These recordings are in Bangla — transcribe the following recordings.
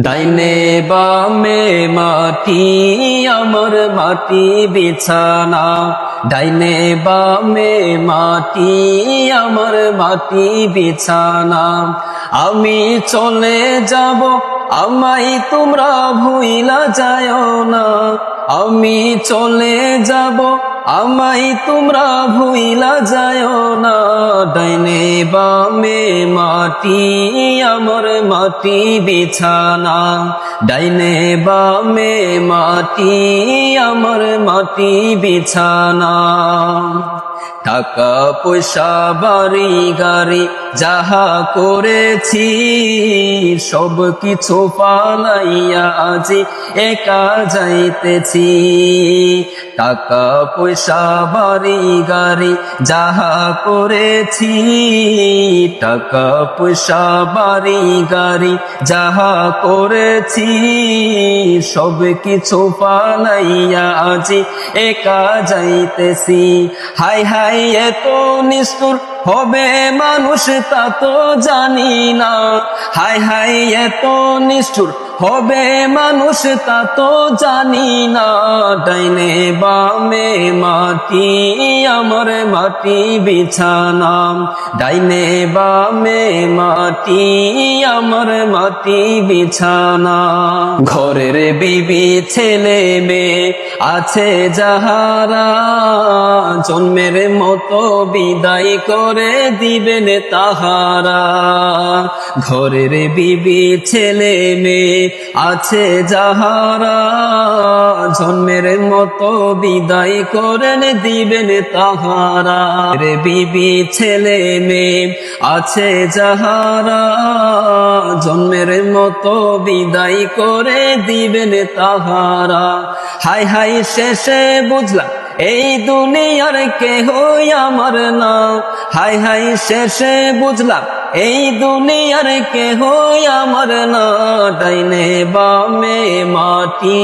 ডাইনে বামে মাটি, আমার মাটি বিছানা। ডাইনে বামে মাটি, আমার মাটি বিছানা। আমি চলে যাব আমায় তোমরা ভুইলা যায় না। আমি চলে যাব, আমায় তোমরা ভুইলা যায় না। ডাইনে বামে মাটি, আমার মাটি বিছানা। ডাইনে বামে মাটি, আমার মাটি বিছানা। টাকা পয়সা, বাড়ি গাড়ি যাহা করেছি, সব কিছু পালাইয়া আজি একা যাইতেছি। টাকা, পয়সা, বাড়ি, গাড়ি যাহা করেছি, টাকা, পয়সা, বাড়ি, গাড়ি যাহা করেছি, সব কিছু পালাইয়া আজি একা যাইতেছি। হাই হাই এত নিষ্ঠুর হবে মানুষ তা তো জানি না। হাই হাই এত নিষ্ঠুর হবে মানুষ তা তো জানি না। ডাইনে বামে মাটি, আমার মাটি বিছানা। ডাইনে বামে মাটি, আমার মাটি বিছানা। ঘরের বিবি ছেলে মেয়ে আছে যাহারা জন্মের মতো বিদায় করে দিবেন তাহারা। ঘরের বিবি, ছেলে, মেয়ে আছে যাহারা জন্মের মতো বিদায় করেন দিবেন তাহারা। রে বিবি, ছেলে, মেয়ে আছে যাহারা জন্মের মতো বিদায় করে দিবেন তাহারা। হাই হাই শেষে বুঝলাম, এই দুনিয়ার কেহ আমার না। হাই হাই শেষে বুঝলাম এই দুনিয়ার কেহ আমার না বামে মাটি,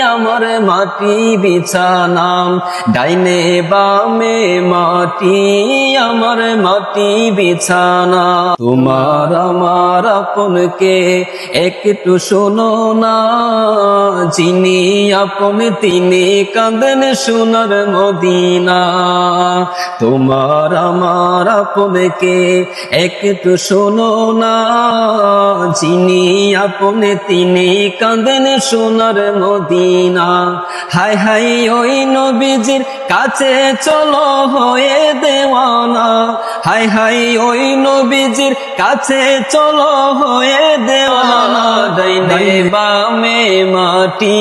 আমার মাটি বিছানাম। ডাইনে বামে মাটি, আমার মাটি বিছানা তোমার, আমার আপনকে একটু শোনো না। যিনি আপন, তিনি কাঁদেন সোনার মদিনা। তোমার, আমার আপনকে একটু শোনো না যিনি আপনে তিনি কাঁদেন সোনার মদিনা। হাই হাই ওই নবীজির কাছে চলো হয়ে দেওয়ানা। হাই হাই ওই নবীজির কাছে চলো হয়ে দেওয়ানা। ডাইনে বামে মাটি